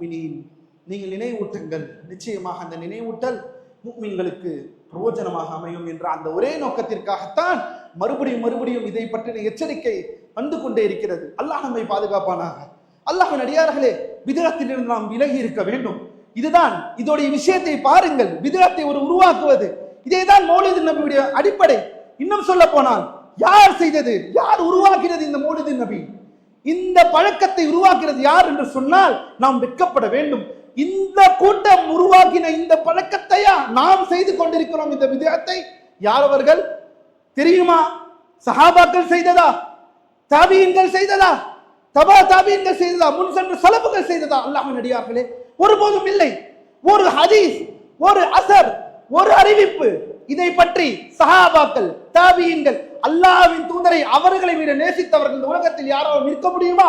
முக்மினின். நீங்கள் நினைவூட்டுங்கள். நிச்சயமாக அந்த நினைவூட்டல் முக்மீன்களுக்கு பிரயோஜனமாக அமையும் என்ற அந்த ஒரே நோக்கத்திற்காகத்தான் மறுபடியும் மறுபடியும் இதை பற்றின எச்சரிக்கை வந்து கொண்டே இருக்கிறது. அல்லாஹ் நம்மை பாதுகாப்பானாக. அல்லாஹ் நடிகார்களே விதத்திலிருந்து நாம் விலகி இருக்க வேண்டும். இதுதான் இதோடைய விஷயத்தை பாருங்கள். விதத்தை ஒரு உருவாக்குவது. இதேதான் மௌலிது நபியுடைய அடிப்படை. இன்னும் சொல்ல போனால் யார் செய்தது? யார் உருவாக்கினது இந்த மௌலிது நபி? இந்த பழக்கத்தை உருவாக்கிறது யார் என்று சொன்னால் நாம் வெட்கப்பட வேண்டும். இந்த கூட்டம் உருவாக்கின இந்த பழக்கத்தையா நாம் செய்து கொண்டிருக்கிறோம் இந்த விதத்தை? யார் அவர்கள்? தெரியுமா? சஹாபாக்கள் செய்ததா? தாபியங்கள் செய்ததா? தபா தாபியங்கள் செய்ததா? முன் சென்று சலப்புகள் செய்ததா? அல்லாஹ் நடிகார்களே ஒருபோதும் இல்லை. ஒரு ஹதீஸ் ஒரு அசர் ஒரு அறிவிப்பு இதை பற்றி சஹாபாக்கள் தாபியன்கள் அல்லாஹ்வின் தூதரை அவர்களை விட நேசித்தவர்கள் இந்த உலகத்தில் யாராவது நிற்க முடியுமா?